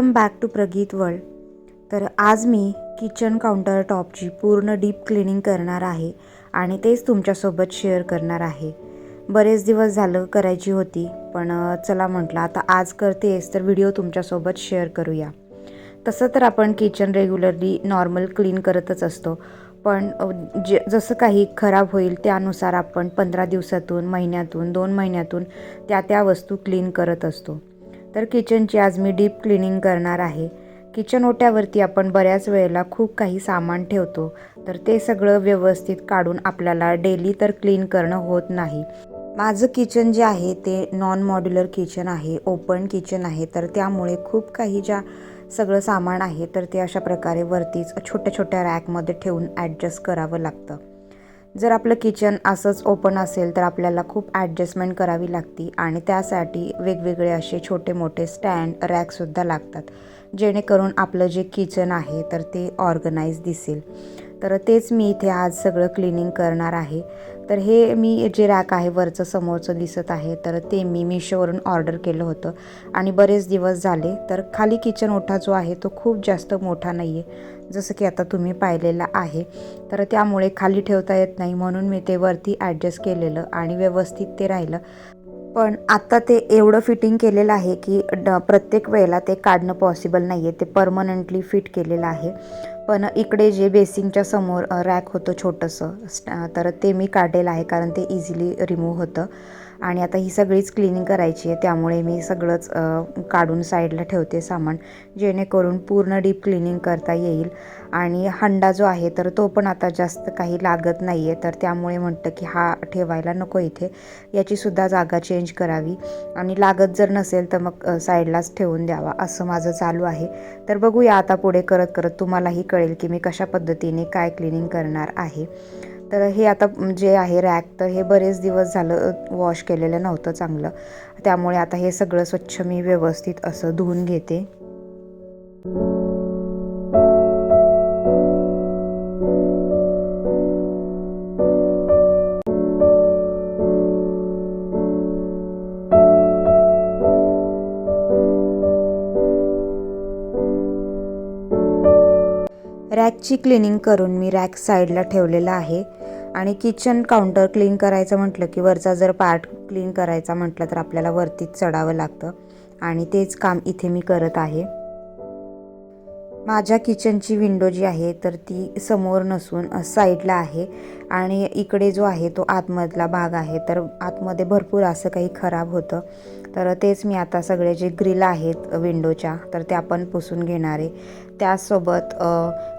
Welcome back to Prageet world. तर आज मी kitchen counter टॉपची पूर्ण डीप क्लिनिंग करणार आहे आणि तेच तुमच्यासोबत शेअर करणार आहे. बरेच दिवस झालं करायची होती पण चला म्हटलं आता आज करतेस तर व्हिडिओ तुमच्यासोबत शेअर करूया. तसं तर आपण किचन रेग्युलरली नॉर्मल क्लीन करतच असतो पण जे जसं काही खराब होईल त्यानुसार आपण पंधरा दिवसातून महिन्यातून दोन महिन्यातून त्या त्या वस्तू क्लीन करत असतो. तर किचनची आज मी डीप क्लिनिंग करणार आहे. किचन ओट्यावरती आपण बऱ्याच वेळेला खूप काही सामान ठेवतो. तर ते सगळं व्यवस्थित काढून आपल्याला डेली तर क्लीन करणं होत नाही. माझं किचन जे आहे ते नॉन मॉड्युलर किचन आहे ओपन किचन आहे. तर त्यामुळे खूप काही ज्या सगळं सामान आहे तर ते अशा प्रकारे वरतीच छोट्या छोट्या रॅकमध्ये ठेवून ॲडजस्ट करावं लागतं. जर आपलं किचन असंच ओपन असेल तर आपल्याला खूप ॲडजस्टमेंट करावी लागती आणि त्यासाठी वेगवेगळे असे छोटे मोठे स्टँड रॅकसुद्धा लागतात जेणेकरून आपलं जे किचन आहे तर ते ऑर्गनाईज दिसेल. तर तेच मी इथे आज सगळं क्लिनिंग करणार आहे. तर हे मी जे रॅक आहे वरचं समोरचं दिसत आहे तर ते मी मिशोवरून ऑर्डर केलं होतं. आणि बरेच दिवस झाले तर खाली किचन ओठा जो आहे तो खूप जास्त मोठा नाही आहे जसं की आता तुम्ही पाहिलेला आहे. तर त्यामुळे खाली ठेवता येत नाही म्हणून मी ते वरती ॲडजस्ट केलेलं आणि व्यवस्थित ते राहिलं. पण आता ते एवढं फिटिंग केलेलं आहे की ड प्रत्येक वेळेला ते काढणं पॉसिबल नाही आहे ते परमनंटली फिट केलेलं आहे. पण इकडे जे बेसिंगच्या समोर रॅक होतं छोटंसं स्ट- तर ते मी काढलेलं आहे कारण ते इझिली रिमूव्ह होतं. आणि आता ही सगळीच क्लिनिंग करायची आहे त्यामुळे मी सगळंच काढून साईडला ठेवते सामान जेणेकरून पूर्ण डीप क्लिनिंग करता येईल. आणि हंडा जो आहे तर तो पण आता जास्त काही लागत नाही आहे तर त्यामुळे म्हणतं की हा ठेवायला नको इथे. याचीसुद्धा जागा चेंज करावी. आणि लागत जर नसेल तर मग साईडलाच ठेवून द्यावा असं माझं चालू आहे. तर बघूया आता पुढे करत करत तुम्हालाही कळेल की मी कशा पद्धतीने काय क्लिनिंग करणार आहे. तर हे आता जे आहे रॅक तर हे बरेच दिवस झालं वॉश केलेलं नव्हतं चांगलं. त्यामुळे आता हे सगळं स्वच्छ मी व्यवस्थित असं धुवून घेते. रॅकची क्लिनिंग करून मी रॅक साईडला ठेवलेला आहे. आणि किचन काउंटर क्लीन करायचं म्हटलं की वरचा जर पार्ट क्लीन करायचा म्हटलं तर आपल्याला वरतीच चढावं लागतं. आणि तेच काम इथे मी करत आहे. माझ्या किचनची विंडो जी आहे तर ती समोर नसून साईडला आहे. आणि इकडे जो आहे तो आतमधला भाग आहे. तर आतमध्ये भरपूर असं काही खराब होतं. तर तेच मी आता सगळे जे ग्रिल आहेत विंडोच्या तर त्या पण पुसून घेणारे. त्याचसोबत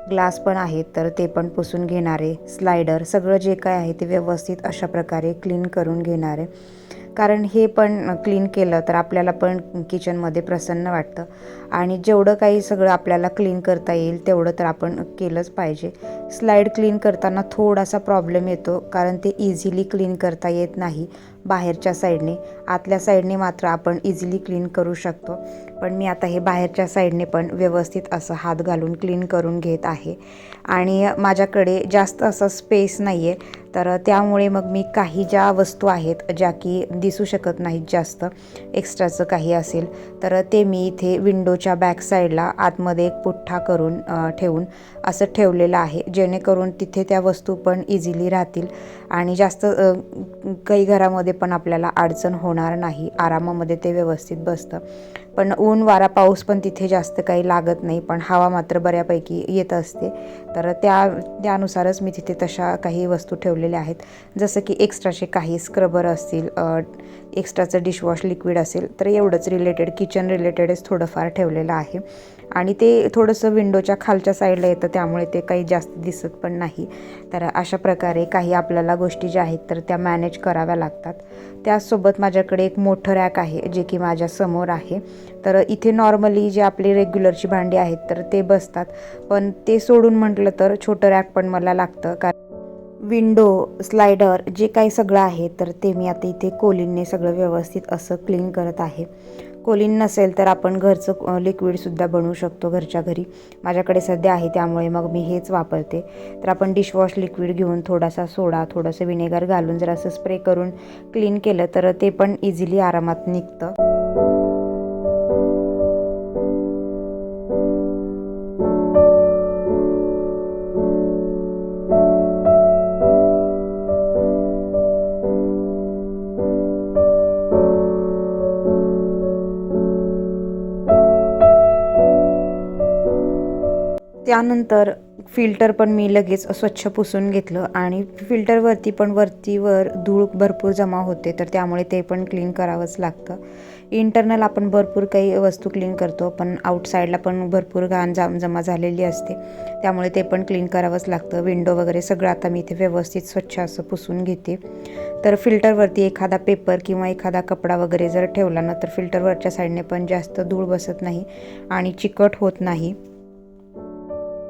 ग्लास पण आहेत तर ते पण पुसून घेणारे. स्लायडर सगळं जे काय आहे ते व्यवस्थित अशा प्रकारे क्लीन करून घेणारे. कारण हे पण क्लीन केलं तर आपल्याला पण किचनमध्ये प्रसन्न वाटतं. आणि जेवढं काही सगळं आपल्याला क्लीन करता येईल तेवढं तर आपण केलंच पाहिजे. स्लाईड क्लीन करताना थोडासा प्रॉब्लेम येतो कारण ते इझिली क्लीन करता येत नाही बाहेरच्या साईडने आतल्या साईडने मात्र आपण इझिली क्लीन करू शकतो. पण मी आता हे बाहेरच्या साईडने पण व्यवस्थित असं हात घालून क्लीन करून घेत आहे. आणि माझ्याकडे जास्त असं स्पेस नाही आहे तर त्यामुळे मग मी काही ज्या वस्तू आहेत ज्या की दिसू शकत नाहीत जास्त एक्स्ट्राचं काही असेल तर ते मी इथे विंडोच्या बॅक साईडला आतमध्ये एक पुठ्ठा करून ठेवून असं ठेवलेलं आहे. जेणेकरून तिथे त्या वस्तू पण इझिली राहतील आणि जास्त काही घरामध्ये पण आपल्याला अडचण होणार नाही. आरामामध्ये ते व्यवस्थित बसतं. पण ऊन वारा पाऊस पण तिथे जास्त काही लागत नाही. पण हवा मात्र बऱ्यापैकी येत असते. तर त्या त्यानुसारच मी तिथे तशा काही वस्तू ठेवलेल्या आहेत. जसं की एक्स्ट्राचे काही स्क्रबर असतील एक्स्ट्राचं डिशवॉश लिक्विड असेल तर एवढंच रिलेटेड किचन रिलेटेडच थोडंफार ठेवलेलं आहे. आणि ते थोडंसं विंडोच्या खालच्या साईडला येतं त्यामुळे ते काही जास्त दिसत पण नाही. तर अशा प्रकारे काही आपल्याला गोष्टी ज्या आहेत तर त्या मॅनेज कराव्या लागतात. त्याचसोबत माझ्याकडे एक मोठं रॅक आहे जे की माझ्यासमोर आहे. तर इथे नॉर्मली जे आपली रेग्युलरची भांडी आहेत तर ते बसतात. पण ते सोडून म्हटलं तर छोटं रॅक पण मला लागतं. कारण विंडो स्लायडर जे काही सगळं आहे तर ते मी आता इथे कोलिनने सगळं व्यवस्थित असं क्लीन करत आहे. कोलिन नसेल तर आपण घरचं लिक्विडसुद्धा बनवू शकतो घरच्या घरी. माझ्याकडे सध्या आहे त्यामुळे मग मी हेच वापरते. तर आपण डिशवॉश लिक्विड घेऊन थोडासा सोडा थोडंसं विनेगर घालून जर असं स्प्रे करून क्लीन केलं तर ते पण इझिली आरामात निघतं. त्यानंतर फिल्टर पण मी लगेच स्वच्छ पुसून घेतलं आणि फिल्टरवरती पण वरतीवर धूळ भरपूर जमा होते तर त्यामुळे ते पण क्लीन करावंच लागतं. इंटरनल आपण भरपूर काही वस्तू क्लीन करतो पण आउटसाईडला पण भरपूर घाण जाम जमा झालेली असते. त्यामुळे ते पण क्लीन करावंच लागतं. विंडो वगैरे सगळं आता मी इथे व्यवस्थित स्वच्छ असं पुसून घेते. तर फिल्टरवरती एखादा पेपर किंवा एखादा कपडा वगैरे जर ठेवला ना तर फिल्टरवरच्या साईडने पण जास्त धूळ बसत नाही आणि चिकट होत नाही.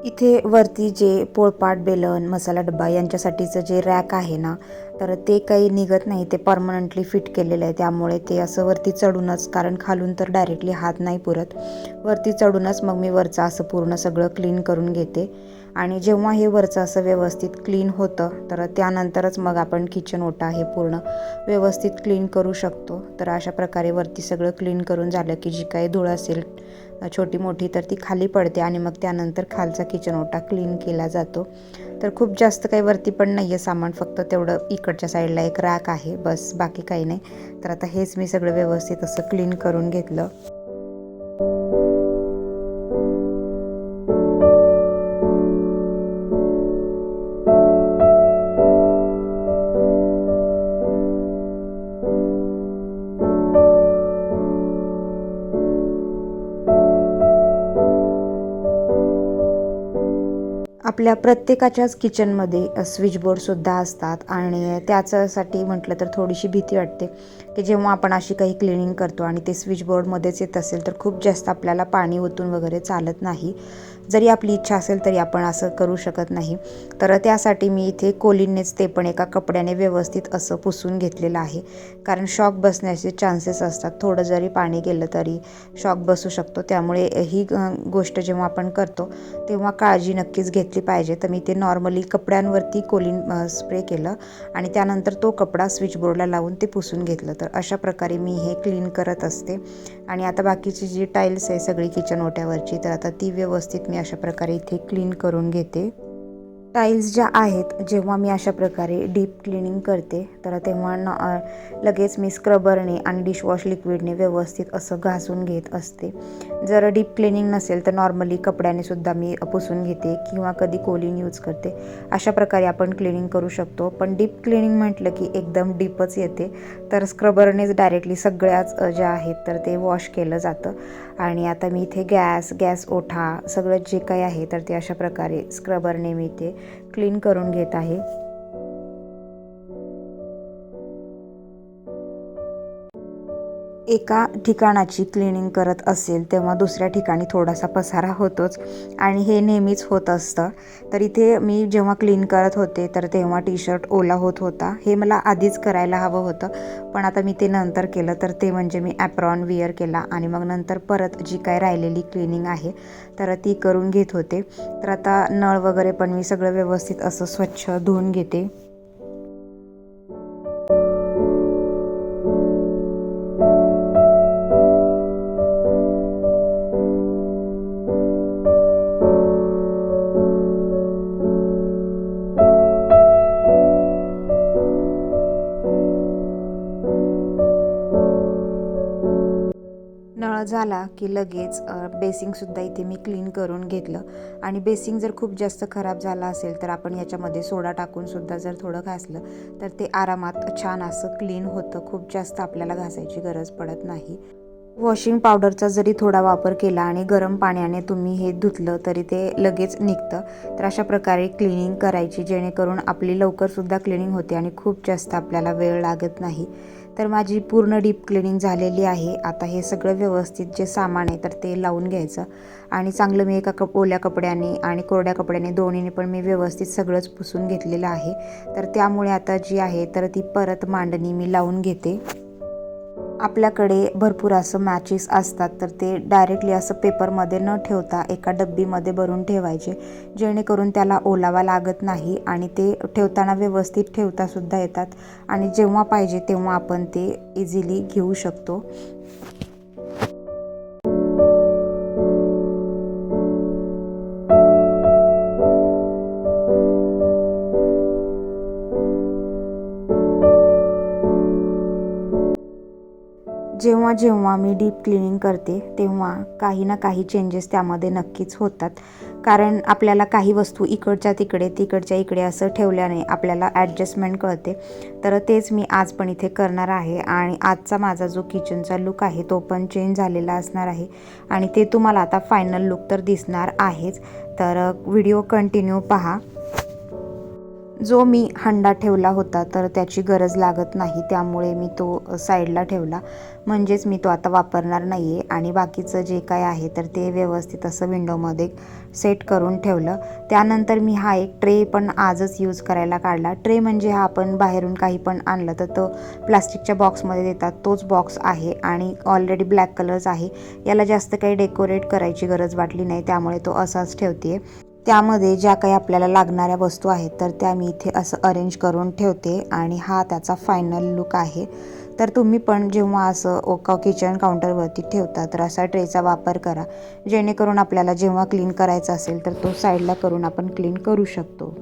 इथे वरती जे पोळपाट बेलन मसाला डब्बा यांच्यासाठीचं जे रॅक आहे ना तर ते काही निघत नाही ते परमनंटली फिट केलेलं आहे. त्यामुळे ते असं वरती चढूनच कारण खालून तर डायरेक्टली हात नाही पुरत. वरती चढूनच मग मी वरचं असं पूर्ण सगळं क्लीन करून घेते. आणि जेव्हा हे वरचं असं व्यवस्थित क्लीन होतं तर त्यानंतरच मग आपण किचन ओटा हे पूर्ण व्यवस्थित क्लीन करू शकतो. तर अशा प्रकारे वरती सगळं क्लीन करून झालं की जी काही धूळ असेल छोटी मोठी तर ती खाली पडते आणि मग त्यानंतर खालचा किचन ओटा क्लीन केला जातो. तर खूप जास्त काही वरती पण नाही आहे सामान फक्त तेवढं इकडच्या साईडला एक रॅक आहे बस बाकी काही नाही. तर आता हेच मी सगळं व्यवस्थित असं क्लीन करून घेतलं. आपल्या प्रत्येकाच्याच किचनमध्ये स्विच बोर्डसुद्धा असतात. आणि त्याच्यासाठी म्हटलं तर थोडीशी भीती वाटते. की जेव्हा आपण अशी काही क्लिनिंग करतो आणि ते स्विचबोर्डमध्येच येत असेल तर खूप जास्त आपल्याला पाणी ओतून वगैरे चालत नाही. जरी आपली इच्छा असेल तरी आपण असं करू शकत नाही. तर त्यासाठी मी इथे कोलिननेच ते पण एका कपड्याने व्यवस्थित असं पुसून घेतलेलं आहे. कारण शॉक बसण्याचे चान्सेस असतात. थोडं जरी पाणी गेलं तरी शॉक बसू शकतो. त्यामुळे ही गोष्ट जेव्हा आपण करतो तेव्हा काळजी नक्कीच घेतली पाहिजे. तर मी ते नॉर्मली कपड्यांवरती कोलिन स्प्रे केलं आणि त्यानंतर तो कपडा स्विचबोर्डला लावून ते पुसून घेतलं. तर अशा प्रकारे मी हे क्लीन करत असते. आणि आता बाकीची जी टाईल्स आहे सगळी किचन ओट्यावरची तर आता ती व्यवस्थित मी अशा प्रकारे इथे क्लीन करून घेते. टाईल्स ज्या आहेत जेव्हा मी अशा प्रकारे डीप क्लिनिंग करते तर तेव्हा न लगेच मी स्क्रबरने आणि डिशवॉश लिक्विडने व्यवस्थित असं घासून घेत असते. जर डीप क्लिनिंग नसेल तर नॉर्मली कपड्याने सुद्धा मी पुसून घेते किंवा कधी कोलिन यूज करते. अशा प्रकारे आपण क्लिनिंग करू शकतो. पण डीप क्लिनिंग म्हटलं की एकदम डीपच येते. तर स्क्रबरनेच डायरेक्टली सगळ्याच ज्या आहेत तर ते वॉश केलं जातं. आणि आता मी इथे गॅस गॅस ओठा सगळं जे काही आहे तर ते अशा प्रकारे स्क्रबरने मी ते क्लीन करून घेत आहे. एका ठिकाणाची क्लिनिंग करत असेल तेव्हा दुसऱ्या ठिकाणी थोडासा पसारा होतोच. आणि हे नेहमीच होत असतं. तर इथे मी जेव्हा क्लीन करत होते तर तेव्हा टी शर्ट ओला होत होता. हे मला आधीच करायला हवं होतं. पण आता मी ते नंतर केलं तर ते म्हणजे मी ॲप्रॉन विअर केला आणि मग नंतर परत जी काय राहिलेली क्लिनिंग आहे तर ती करून घेत होते. तर आता नळ वगैरे पण मी सगळं व्यवस्थित असं स्वच्छ धुवून घेते. झाला की लगेच बेसिंगसुद्धा इथे मी क्लीन करून घेतलं. आणि बेसिंग जर खूप जास्त खराब झाला असेल तर आपण याच्यामध्ये सोडा टाकूनसुद्धा जर थोडं घासलं तर ते आरामात छान असं क्लीन होतं. खूप जास्त आपल्याला घासायची गरज पडत नाही. वॉशिंग पावडरचा जरी थोडा वापर केला आणि गरम पाण्याने तुम्ही हे धुतलं तरी ते लगेच निघतं. तर अशा प्रकारे क्लिनिंग करायची जेणेकरून आपली लवकरसुद्धा क्लिनिंग होते आणि खूप जास्त आपल्याला वेळ लागत नाही. तर माझी पूर्ण डीप क्लिनिंग झालेली आहे. आता हे सगळं व्यवस्थित जे सामान आहे तर ते लावून घ्यायचं. आणि चांगलं मी एका कप ओल्या कपड्याने आणि कोरड्या कपड्याने दोन्हीने पण मी व्यवस्थित सगळंच पुसून घेतलेलं आहे. तर त्यामुळे आता जी आहे तर ती परत मांडणी मी लावून घेते. आपल्याकडे भरपूर असं मॅचेस असतात तर ते डायरेक्टली असं पेपरमध्ये न ठेवता एका डब्बीमध्ये भरून ठेवायचे. जेणेकरून त्याला ओलावा लागत नाही आणि ते ठेवताना व्यवस्थित ठेवतासुद्धा येतात. आणि जेव्हा पाहिजे तेव्हा आपण ते इझिली घेऊ शकतो. जेव्हा जेव्हा मी डीप क्लिनिंग करते तेव्हा काही ना काही चेंजेस त्यामध्ये नक्कीच होतात. कारण आपल्याला काही वस्तू इकडच्या तिकडे तिकडच्या इकडे असं ठेवल्याने आपल्याला ॲडजस्टमेंट कळते. तर तेच मी आज पण इथे करणार आहे आणि आजचा माझा जो किचनचा लुक आहे तो पण चेंज झालेला असणार आहे. आणि ते तुम्हाला आता फायनल लुक तर दिसणार आहेच. तर व्हिडिओ कंटिन्यू पहा. जो मी हंडा ठेवला होता तर त्याची गरज लागत नाही त्यामुळे मी तो साईडला ठेवला. म्हणजेच मी तो आता वापरणार नाही आहे आणि बाकीचं जे काय आहे तर ते व्यवस्थित असं विंडोमध्ये सेट करून ठेवलं. त्यानंतर मी हा एक ट्रे पण आजच यूज करायला काढला. ट्रे म्हणजे हा आपण बाहेरून काही पण आणलं तर तो प्लास्टिकच्या बॉक्समध्ये देतात. तोच बॉक्स आहे आणि ऑलरेडी ब्लॅक कलर्स आहे. याला जास्त काही डेकोरेट करायची गरज वाटली नाही त्यामुळे तो असाच ठेवते आहे त्यामध्ये ज्या काही आपल्याला लागणाऱ्या वस्तू आहेत तर त्या मी इथे असं अरेंज करून ठेवते आणि हा त्याचा फायनल लुक आहे. तर तुम्ही पण जेव्हा असं ओका किचन काउंटरवरती ठेवता तर असा ट्रेचा वापर करा. जेणेकरून आपल्याला जेव्हा क्लीन करायचं असेल तर तो साईडला करून आपण क्लीन करू शकतो.